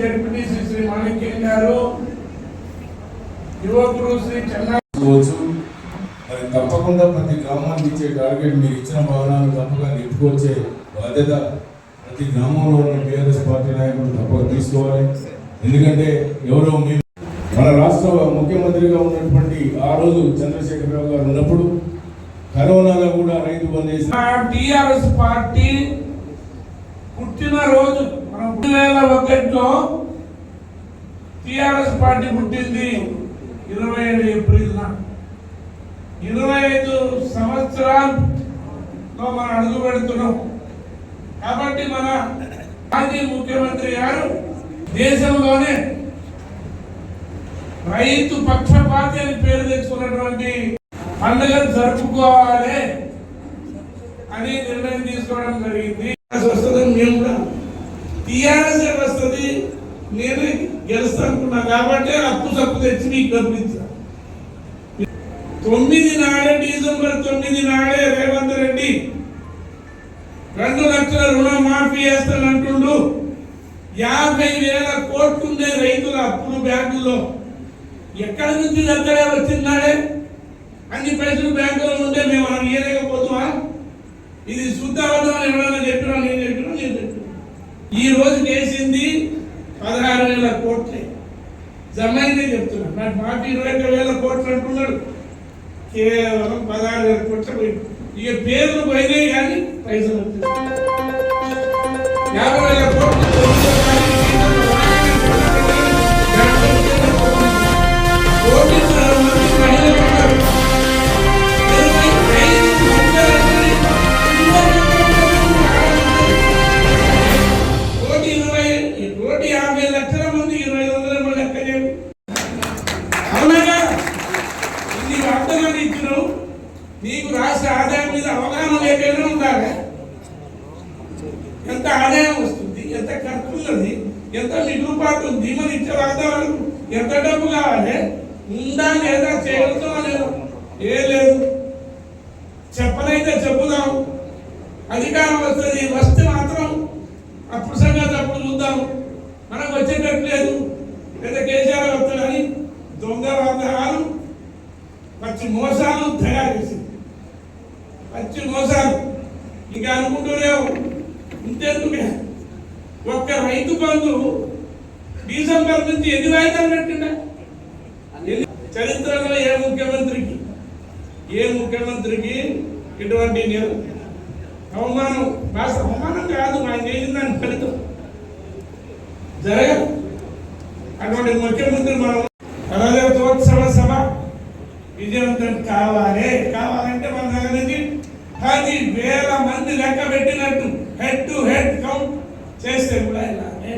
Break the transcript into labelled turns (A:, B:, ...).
A: ZPTC Shri మాణిక్యం
B: గారు యువకులు శ్రీ చెన్నై మరి తప్పకుండా ప్రతి గ్రామానికి ఇచ్చే టార్గెట్ మీరు ఇచ్చిన భవనాలు తప్పగా నిప్పుకొచ్చే బాధ్యత ప్రతి గ్రామంలో ఉన్న టీఆర్ఎస్ పార్టీ నాయకులు తప్పక తీసుకోవాలి. ఎందుకంటే ఎవరో మేము మన రాష్ట్ర ముఖ్యమంత్రిగా ఉన్నటువంటి ఆ రోజు చంద్రశేఖరరావు గారు ఉన్నప్పుడు కరోనాలో కూడా రైతు బంద్ చేసి
A: టీఆర్ఎస్ పార్టీ పుట్టినరోజు వేల ఒకటిలో టిఆర్ఎస్ పార్టీ పుట్టింది ఇరవై ఏడు ఏప్రిల్ ఇరవై ఐదు సంవత్సరాల్లో మనం అడుగు పెడుతున్నాం కాబట్టి మన మాజీ ముఖ్యమంత్రి గారు దేశంలోనే రైతు పక్షపాతి అని పేరు తెచ్చుకున్నటువంటి పండుగను జరుపుకోవాలి అని నిర్ణయం తీసుకోవడం జరిగింది. వస్తుందని మేము కూడా టీఆర్ఎస్ వస్తుంది? నేను గెలుస్తానుకున్నా కాబట్టి అప్పు సప్పు తెచ్చి మీకు డబ్బులు తొమ్మిది నాడే డిసెంబర్ తొమ్మిది నాడే రేవంత్ రెడ్డి. రెండు లక్షల రుణమాఫీ చేస్తాను అంటుండు యాభై వేల కోట్లుండే రైతుల అప్పులు బ్యాంకుల్లో. ఎక్కడి నుంచి దగ్గరే వచ్చిందాడే అన్ని పైసలు బ్యాంకులో ఉంటే మేము మనం ఇవ్వలేకపోతున్నా ఇది శుద్ధ ఎవరైనా చెప్పినా నేను ఈ రోజు వేసింది పదహారు వేల కోట్లే. జమైనే చెప్తున్నాడు నాకు మాట ఇరవై ఒక్క వేల కోట్లు అంటున్నాడు. కేవలం పదహారు వేల కోట్ల పోయింది. ఇక పేర్లు పోయినాయి కానీ పైసలు యాభై వేల నీకు రాష్ట్ర ఆదాయం మీద అవగాహన లేకైనా ఉండాలి. ఎంత ఆదాయం వస్తుంది ఎంత ఖర్చు ఉన్నది ఎంత మిగులుబాటు ఉంది మరి ఇచ్చే వాతావరణం ఎంత డబ్బు కావాలి ఉందా లేదా చేయగలుగుతామా లేదా? ఏ లేదు. చెప్పనైతే చెప్పుదాం. అధికారం వస్తుంది వస్తే మాత్రం అప్పుడు సంగతి అప్పుడు చూద్దాం. మనకు వచ్చేటట్టు లేదు. లేదా కేసీఆర్ వస్తాడని దొంగ వాగ్దానాలు మంచి మోసాలు పచ్చి ఇంకా అనుకుంటూనేవు ఇంతెందుకే ఒక్క రైతు బంధు డిసెంబర్ నుంచి ఎన్ని వాయిదాలు పెట్టిండే? చరిత్రలో ఏ ముఖ్యమంత్రికి? ఏ ముఖ్యమంత్రికి ఇటువంటి నేను అవమానం? భాష అవమానం కాదు ఆయన చేసిన దాని ఫలితం. జరగదు. అటువంటి ముఖ్యమంత్రి మనం రజతోత్సవ సభ విజయవంతం కావాలి. కావాలంటే లెక్క పెట్టినట్టు హెడ్ టు హెడ్ కౌంట్ చేస్తే కూడా ఇలాగే